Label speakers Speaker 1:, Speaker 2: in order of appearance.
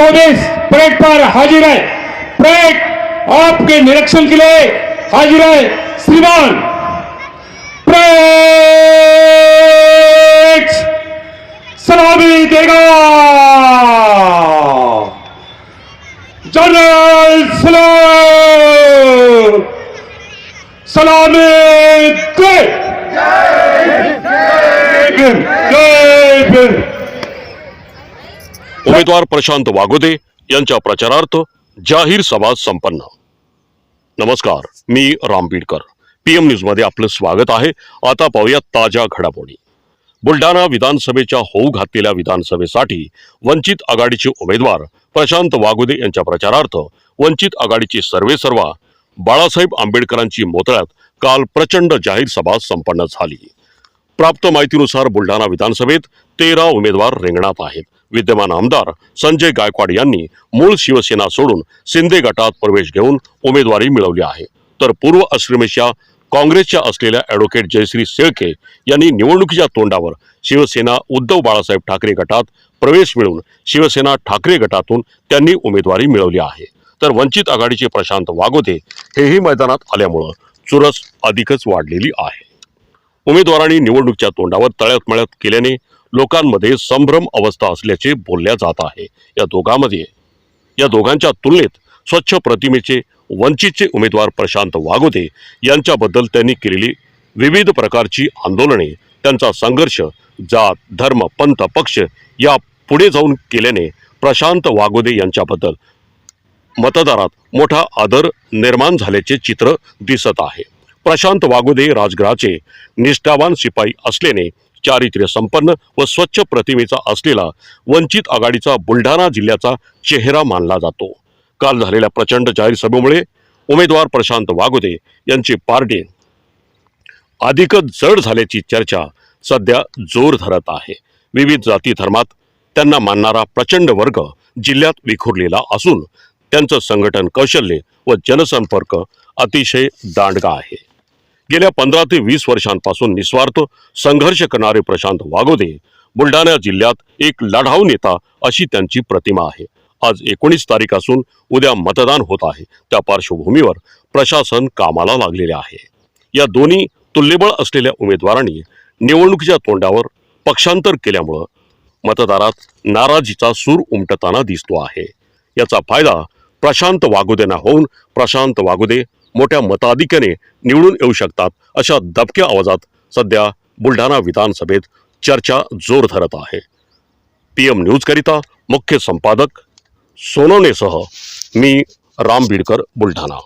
Speaker 1: चौबीस परेड पर हाजिर है परेड आपके निरीक्षण के लिए हाजिर है श्रीमान परेड सलामी देगा जनरल सलाम सलामी दे जय भीम जय भीम
Speaker 2: उमेदवार प्रशांत वागोदे यांच्या प्रचारार्थ जाहीर सभा संपन्न. नमस्कार मी राम बीडकर पीएम न्यूजमध्ये आपलं स्वागत आहे. आता पाहूया ताज्या घडामोडी. बुलढाणा विधानसभेच्या होऊ घातलेल्या विधानसभेसाठी वंचित आघाडीचे उमेदवार प्रशांत वागोदे यांच्या प्रचारार्थ वंचित आघाडीची सर्वेसर्वा बाळासाहेब आंबेडकरांची मोतळ्यात काल प्रचंड जाहीर सभा संपन्न झाली. प्राप्त माहितीनुसार बुलढाणा विधानसभेत तेरा उमेदवार रिंगणात आहेत. विद्यमान आमदार संजय गायकवाड यांनी मूळ शिवसेना सोडून शिंदे गटात प्रवेश घेऊन उमेदवारी मिळवली आहे. तर पूर्व अश्रमेच्या काँग्रेसच्या असलेल्या ॲडव्होकेट जयश्री शेळके यांनी निवडणुकीच्या तोंडावर शिवसेना उद्धव बाळासाहेब ठाकरे गटात प्रवेश मिळवून शिवसेना ठाकरे गटातून त्यांनी उमेदवारी मिळवली आहे. तर वंचित आघाडीचे प्रशांत वागोते हेही मैदानात आल्यामुळं चुरस अधिकच वाढलेली आहे. उमेदवारांनी निवडणुकीच्या तोंडावर तळ्यात मळ्यात केल्याने लोकांमध्ये संभ्रम अवस्था असल्याचे बोलल्या जात आहे. या दोघांमध्ये या दोघांच्या तुलनेत स्वच्छ प्रतिमेचे वंचितचे उमेदवार प्रशांत वागोदे यांच्याबद्दल त्यांनी केलेली विविध प्रकारची आंदोलने त्यांचा संघर्ष जात धर्म पंथ पक्ष या पुढे जाऊन केल्याने प्रशांत वागोदे यांच्याबद्दल मतदारात मोठा आदर निर्माण झाल्याचे चित्र दिसत आहे. प्रशांत वागोदे राजगृहाचे निष्ठावान शिपाई असल्याने चारित्र्य संपन्न व स्वच्छ प्रतिमेचा असलेला वंचित आघाडीचा बुलढाणा जिल्ह्याचा चेहरा मानला जातो. काल झालेल्या प्रचंड जाहीर सभेमुळे उमेदवार प्रशांत वागोदे यांची पार्टी अधिकच जड झाल्याची चर्चा सध्या जोर धरत आहे. विविध जाती धर्मात त्यांना मानणारा प्रचंड वर्ग जिल्ह्यात विखुरलेला असून त्यांचं संघटन कौशल्य व जनसंपर्क अतिशय दांडगा आहे. गेल्या पंधरा ते वीस वर्षांपासून निस्वार्थ संघर्ष करणारे प्रशांत वागोदे बुलढाणा जिल्ह्यात एक लढाऊ नेता अशी त्यांची प्रतिमा आहे. आज एकोणीस तारीख असून उद्या मतदान होत आहे. त्या पार्श्वभूमीवर प्रशासन कामाला लागलेले आहे. या दोन्ही तुल्यबळ असलेल्या उमेदवारांनी निवडणुकीच्या तोंडावर पक्षांतर केल्यामुळं मतदारात नाराजीचा सूर उमटताना दिसतो आहे. याचा फायदा प्रशांत वागोदेना होऊन प्रशांत वागोदे मोठ्या मताधिक्याने निवडून येऊ शकतात अशा दबक्या आवाजात सध्या बुलढाणा विधानसभेत चर्चा जोर धरत आहे. पीएम न्यूजकरिता मुख्य संपादक सोनवणेसह मी राम बीडकर बुलढाणा.